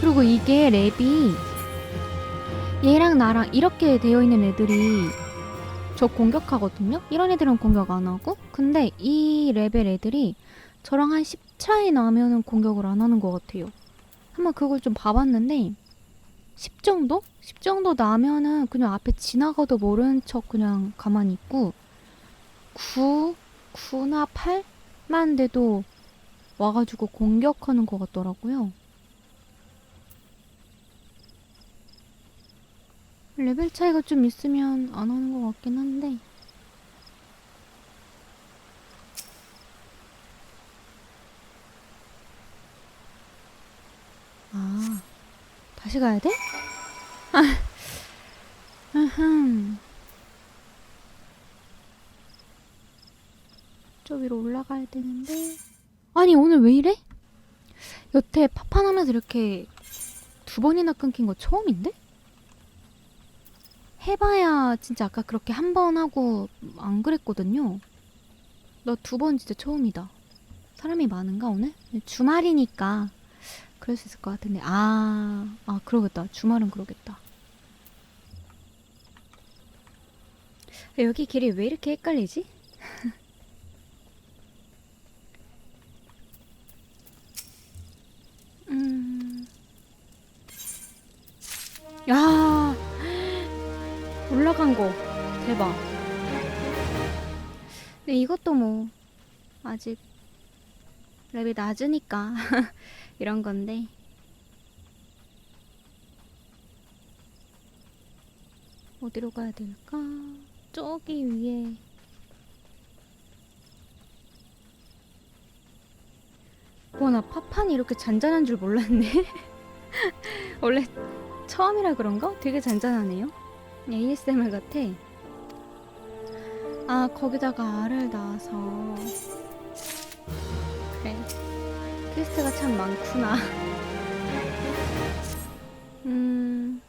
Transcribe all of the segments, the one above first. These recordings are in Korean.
그리고 이게 랩이 얘랑 나랑 이렇게 되어 있는 애들이 저 공격하거든요? 이런 애들은 공격 안 하고 근데 이 레벨 애들이 저랑 한 10 차이 나면은 공격을 안 하는 것 같아요. 한번 그걸 좀 봐봤는데 10 정도? 10 정도 나면은 그냥 앞에 지나가도 모른 척 그냥 가만히 있고 9, 9나 8만 돼도 와가지고 공격하는 것 같더라고요. 레벨 차이가 좀 있으면 안 하는 것 같긴 한데 아 다시 가야 돼? 아, 으흠. 저 위로 올라가야 되는데 아니 오늘 왜 이래? 여태 파판하면서 이렇게 두 번이나 끊긴 거 처음인데? 해봐야 진짜 아까 그렇게 한 번 하고 안 그랬거든요. 너두번 진짜 처음이다. 사람이 많은가 오늘? 주말이니까 그럴 수 있을 것 같은데 아, 아 그러겠다. 주말은 그러겠다. 여기 길이 왜 이렇게 헷갈리지? 음. 야, 올라간 거 대박. 근데 이것도 뭐 아직 랩이 낮으니까 이런 건데. 어디로 가야 될까? 저기 위에 와, 나 파판이 이렇게 잔잔한 줄 몰랐네. 원래 처음이라 그런가? 되게 잔잔하네요. ASMR 같아. 아, 거기다가 알을 낳아서. 그래. 퀘스트가 참 많구나. 음.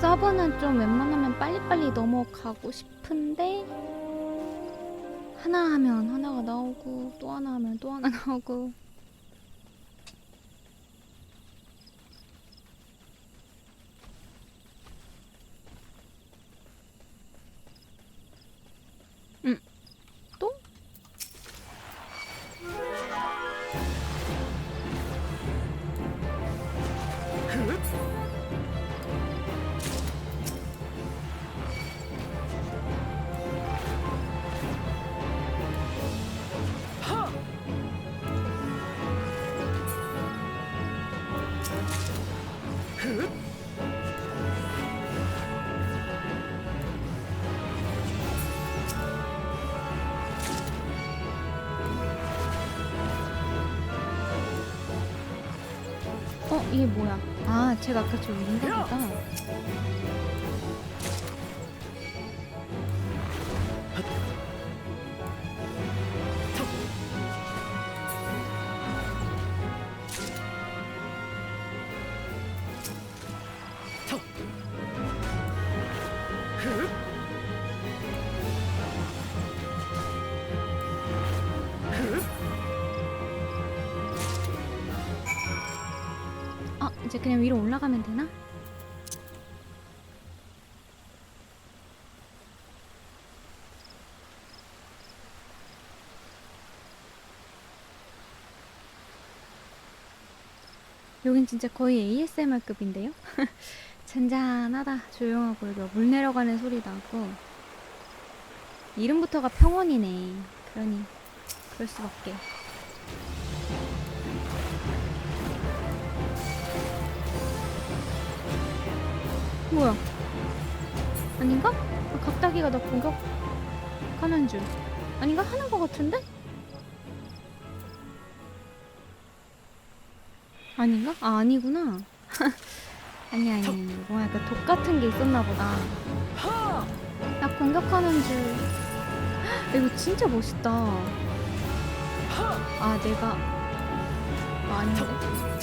서브는 좀 웬만하면 빨리빨리 넘어가고 싶은데 하나 하면 하나가 나오고 또 하나 하면 또 하나 나오고 이게 뭐야? 아, 제가 아까 저 인간이다. 이제 그냥 위로 올라가면 되나? 여긴 진짜 거의 ASMR급인데요? 잔잔하다, 조용하고 여기 물 내려가는 소리 나고 이름부터가 평원이네. 그러니 그럴 수밖에. 뭐야? 아닌가? 아, 각다기가 나 공격하는 줄. 아닌가? 하는 것 같은데? 아닌가? 아, 아니구나. 아니, 아니, 아니. 뭐 약간 독 같은 게 있었나 보다. 나 공격하는 줄. 헉, 이거 진짜 멋있다. 아, 내가. 아, 아닌데?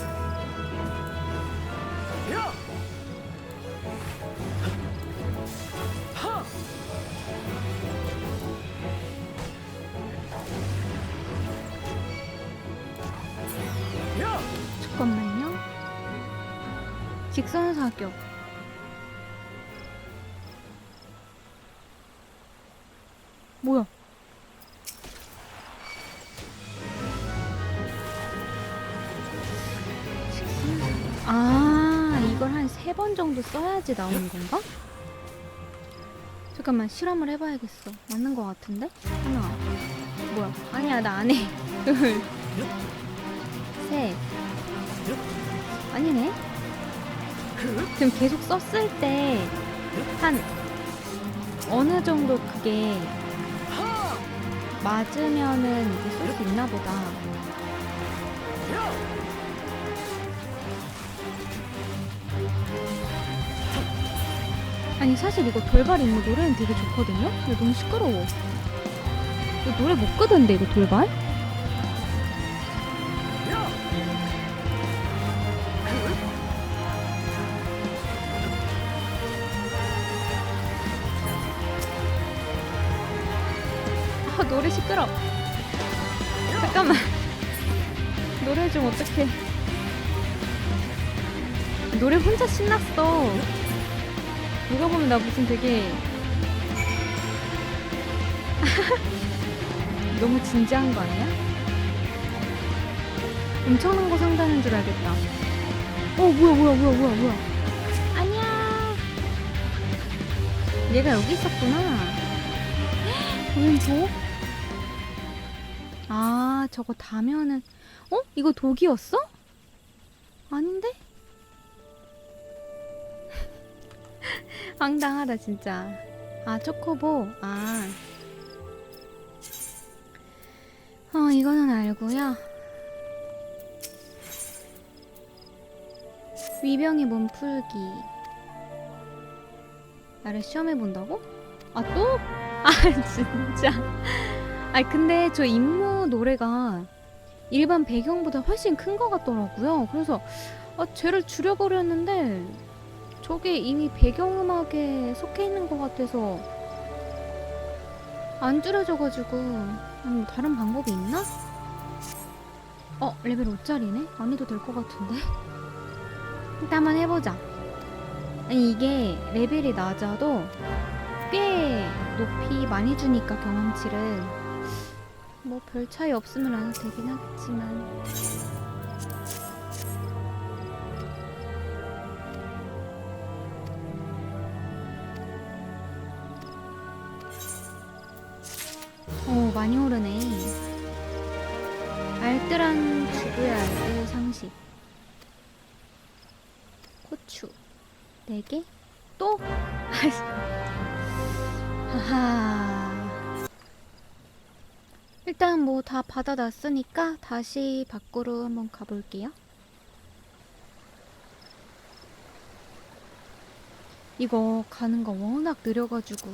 직선 사격. 뭐야? 아, 이걸 한 세 번 정도 써야지 나오는 건가? 잠깐만 실험을 해봐야겠어. 맞는 것 같은데? 하나. 뭐야? 아니야 나 안 해. 둘. 셋. 아니네. 지금 계속 썼을 때 한 어느 정도 그게 맞으면은 이제 쓸수 있나 보다. 아니 사실 이거 돌발 임무 노래는 되게 좋거든요? 근데 너무 시끄러워. 이거 노래 못 끄던데 이거 돌발? 노래 시끄러. 잠깐만. 노래 좀 어떡해. 노래 혼자 신났어. 누가 보면 나 무슨 되게 너무 진지한 거 아니야? 엄청난 거 상다는 줄 알겠다. 어 뭐야 뭐야 뭐야 뭐야 뭐야. 아니야. 얘가 여기 있었구나. 왼쪽? 아 저거 다면은 어? 이거 독이었어? 아닌데? 황당하다 진짜. 아 초코보. 아. 어 이거는 알고요. 위병의 몸 풀기. 나를 시험해 본다고? 아 또? 아 진짜. 아 근데 저 임무 노래가 일반 배경보다 훨씬 큰 것 같더라고요. 그래서 아, 쟤를 줄여버렸는데 저게 이미 배경음악에 속해 있는 것 같아서 안 줄여져가지고 음, 다른 방법이 있나? 어 레벨 5짜리네? 안 해도 될 것 같은데 일단 한번 해보자 아니 이게 레벨이 낮아도 꽤 높이 많이 주니까 경험치를 뭐 별 차이 없으면 안 되긴 하겠지만. 어 많이 오르네. 알뜰한 주부의 알뜰 상식. 고추. 4개? 또? 하하 일단 뭐 다 받아놨으니까 다시 밖으로 한번 가볼게요 이거 가는 거 워낙 느려가지고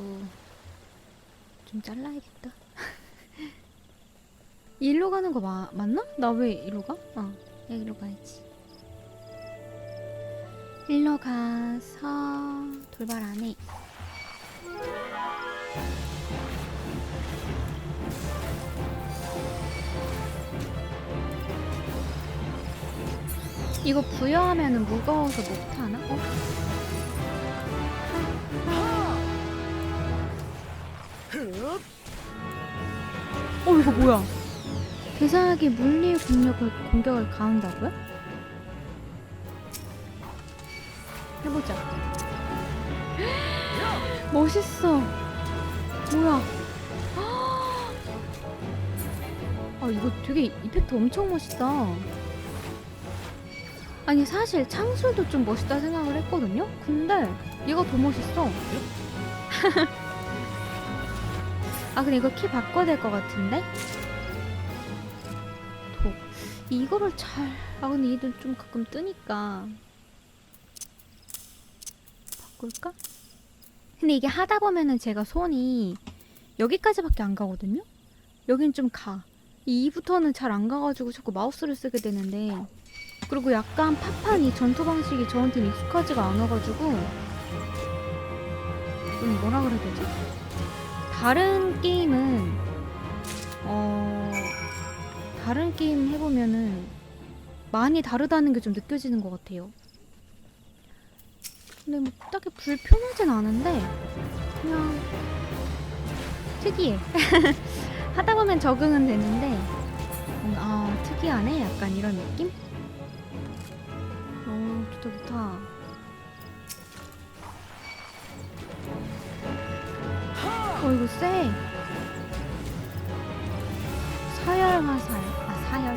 좀 잘라야겠다. 일로 가는 거 마, 맞나? 나 왜 일로 가? 어, 여기로 가야지. 일로 가서 돌발 안에 이거 부여하면은 무거워서 못 타나? 어? 어 이거 뭐야? 대상에게 물리의 공격을 공격을 가한다고요? 해보자. 멋있어. 뭐야? 아 이거 되게 이펙트 엄청 멋있다. 아니 사실 창술도 좀 멋있다 생각을 했거든요. 근데 얘가 더 멋있어. 아 근데 이거 키 바꿔야 될 것 같은데? 독 이거를 잘... 아 근데 얘들 좀 가끔 뜨니까 바꿀까? 근데 이게 하다 보면은 제가 손이 여기까지밖에 안 가거든요? 여긴 좀 가. 이 2부터는 잘 안 가가지고 자꾸 마우스를 쓰게 되는데 그리고 약간 팝한 이 전투 방식이 저한테는 익숙하지가 않아가지고 좀 뭐라 그래야 되지? 다른 게임은 어 다른 게임 해보면은 많이 다르다는 게 좀 느껴지는 것 같아요. 근데 뭐 딱히 불편하진 않은데 그냥 특이해. 하다 보면 적응은 되는데 아 특이하네 약간 이런 느낌? 오 좋다. 어 이거 쎄. 사열 화살. 아 사열.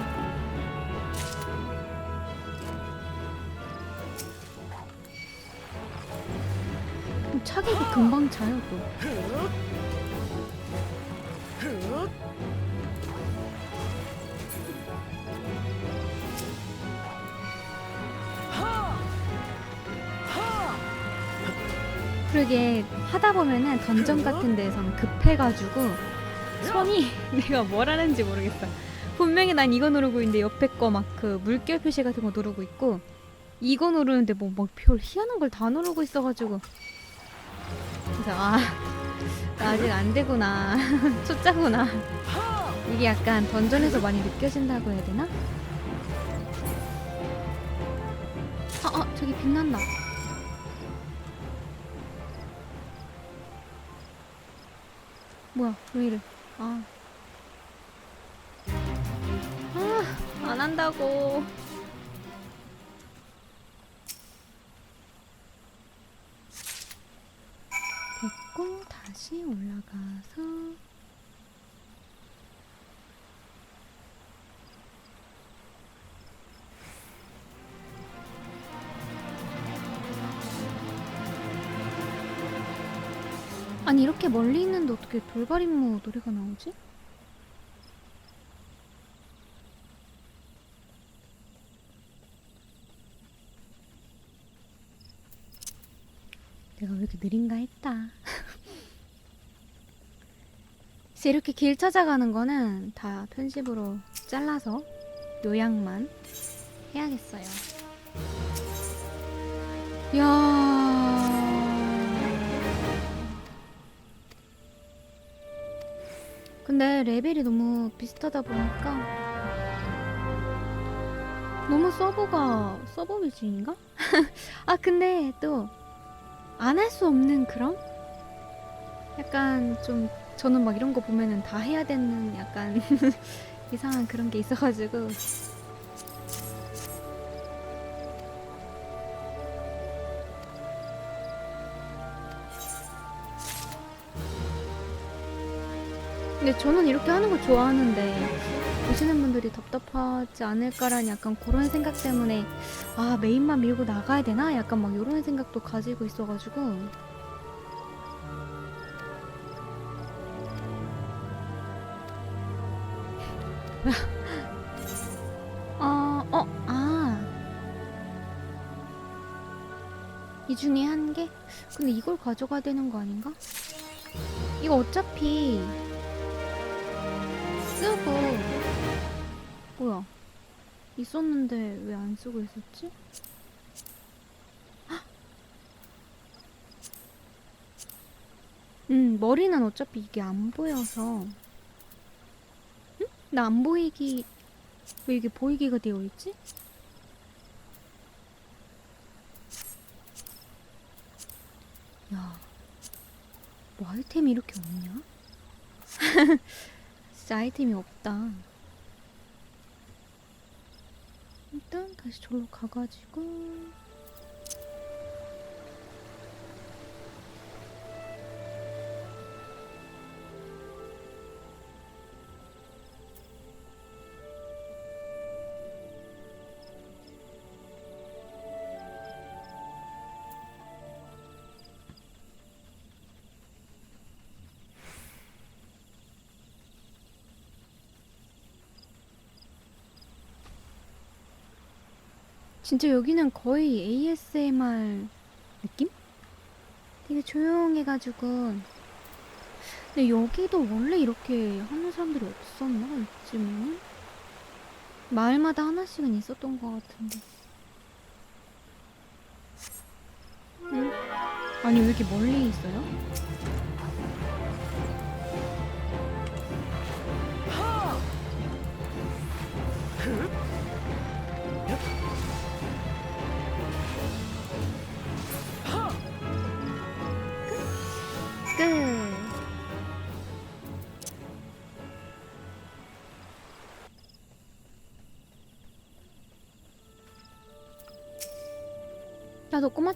음, 차기도 금방 차요 또. 그러게 하다 보면은 던전 같은 데에서는 급해가지고 손이 내가 뭘 하는지 모르겠어. 분명히 난 이거 누르고 있는데 옆에 거 막 그 물결 표시 같은 거 누르고 있고 이거 누르는데 뭐 막 별 희한한 걸 다 누르고 있어가지고 그래서 아, 나 아직 안 되구나 초짜구나 이게 약간 던전에서 많이 느껴진다고 해야 되나? 아, 아 저기 빛난다. 뭐야 왜 이래? 아. 아, 안 한다고. 됐고 다시 올라가서 아니 이렇게 멀리 있는데 어떻게 돌발 임무 노래가 나오지? 내가 왜 이렇게 느린가 했다. 이제 이렇게 길 찾아가는 거는 다 편집으로 잘라서 요약만 해야겠어요. 야. 근데 레벨이 너무 비슷하다 보니까 너무 서버가 서버 위주인가? 아 근데 또 안 할 수 없는 그런 약간 좀 저는 막 이런 거 보면은 다 해야 되는 약간 이상한 그런 게 있어가지고 근데 저는 이렇게 하는 거 좋아하는데 보시는 분들이 답답하지 않을까라는 약간 그런 생각 때문에 아 메인만 밀고 나가야 되나? 약간 막 이런 생각도 가지고 있어가지고 어, 어, 아. 이 중에 한 개? 근데 이걸 가져가야 되는 거 아닌가? 이거 어차피 쓰고 뭐야 있었는데 왜 안 쓰고 있었지? 헉! 음 머리는 어차피 이게 안 보여서 응? 나 안 보이기 왜 이게 보이기가 되어 있지? 야, 뭐 아이템이 이렇게 없냐? 진짜 아이템이 없다. 일단 다시 절로 가가지고 진짜 여기는 거의 ASMR 느낌? 되게 조용해가지고 근데 여기도 원래 이렇게 하는 사람들이 없었나? 이쯤은? 마을마다 하나씩은 있었던 것 같은데 응? 아니 왜 이렇게 멀리 있어요?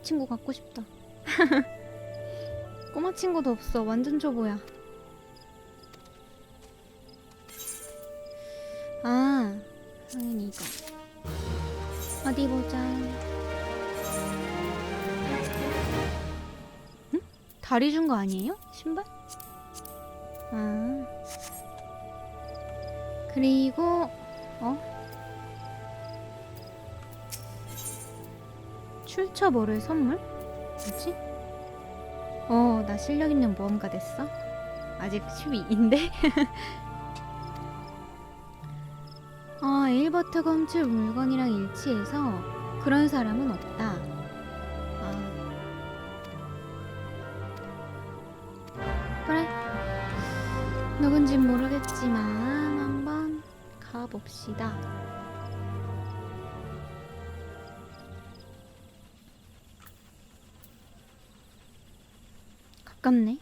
친구 갖고 싶다. 꼬마 친구도 없어. 완전 초보야. 아, 당연히 이거. 어디 보자. 응? 다리 준 거 아니에요? 신발? 아. 그리고 어? 출처 모를 선물? 뭐지? 어, 나 실력 있는 모험가 됐어. 아직 12인데? 아, 에일버트 검출 물건이랑 일치해서 그런 사람은 없다. 아. 그래. 누군진 모르겠지만 한번 가봅시다. 가깝네.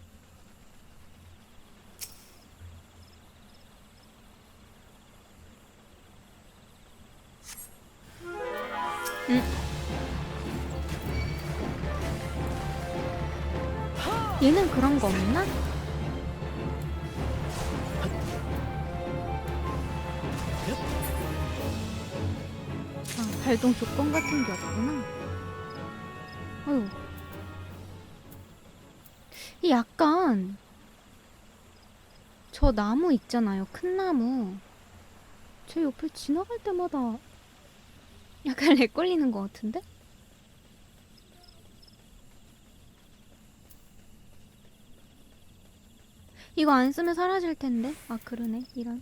응. 얘는 그런 거 없나? 아, 발동 조건 같은 게 없구나. 어휴. 이 약간 저 나무 있잖아요. 큰 나무. 제 옆을 지나갈 때마다 약간 렉 걸리는 것 같은데? 이거 안 쓰면 사라질 텐데. 아 그러네. 이런.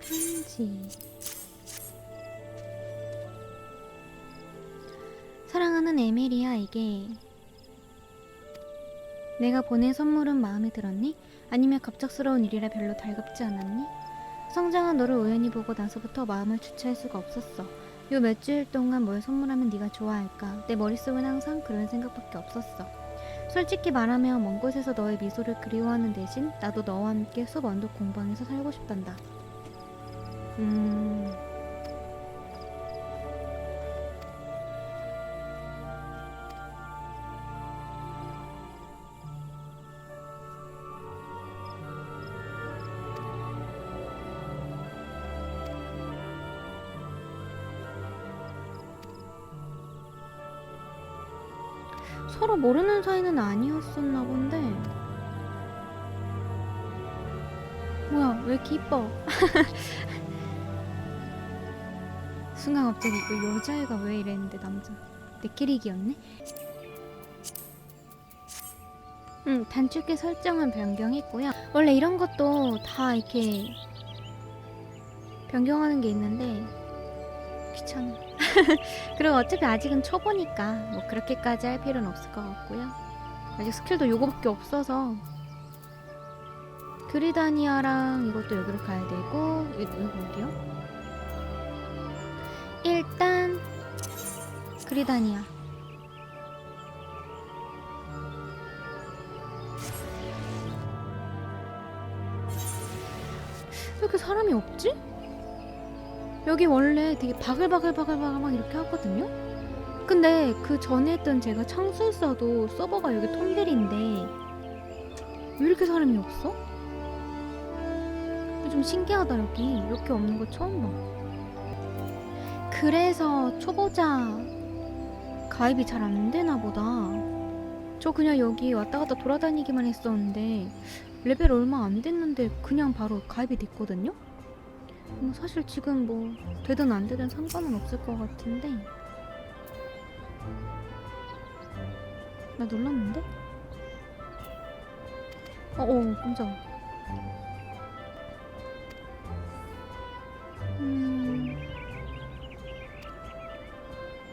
편지. 사랑하는 에밀리아에게 내가 보낸 선물은 마음에 들었니? 아니면 갑작스러운 일이라 별로 달갑지 않았니? 성장한 너를 우연히 보고 나서부터 마음을 주체할 수가 없었어. 요 며칠 동안 뭘 선물하면 네가 좋아할까? 내 머릿속은 항상 그런 생각밖에 없었어. 솔직히 말하면 먼 곳에서 너의 미소를 그리워하는 대신 나도 너와 함께 숲 언덕 공방에서 살고 싶단다. 음... 서로 모르는 사이는 아니었었나 본데. 뭐야, 왜 이렇게 이뻐? 순간 갑자기 그 여자애가 왜 이랬는데 남자. 내 캐릭이었네? 응, 단축키 설정은 변경했고요. 원래 이런 것도 다 이렇게 변경하는 게 있는데 귀찮아. 그리고 어차피 아직은 초보니까 뭐 그렇게까지 할 필요는 없을 것 같고요. 아직 스킬도 요거밖에 없어서 그리다니아랑 이것도 여기로 가야 되고 이- 이거 어디요? 일단 그리다니아 왜 이렇게 사람이 없지? 여기 원래 되게 바글바글바글바글 막 이렇게 하거든요? 근데 그 전에 했던 제가 창술사도 서버가 여기 톰벨인데 왜 이렇게 사람이 없어? 좀 신기하다 여기 이렇게 없는 거 처음 봐 그래서 초보자 가입이 잘 안 되나 보다 저 그냥 여기 왔다 갔다 돌아다니기만 했었는데 레벨 얼마 안 됐는데 그냥 바로 가입이 됐거든요? 뭐 사실 지금 뭐 되든 안 되든 상관은 없을 것 같은데 나 놀랐는데? 어어 깜짝아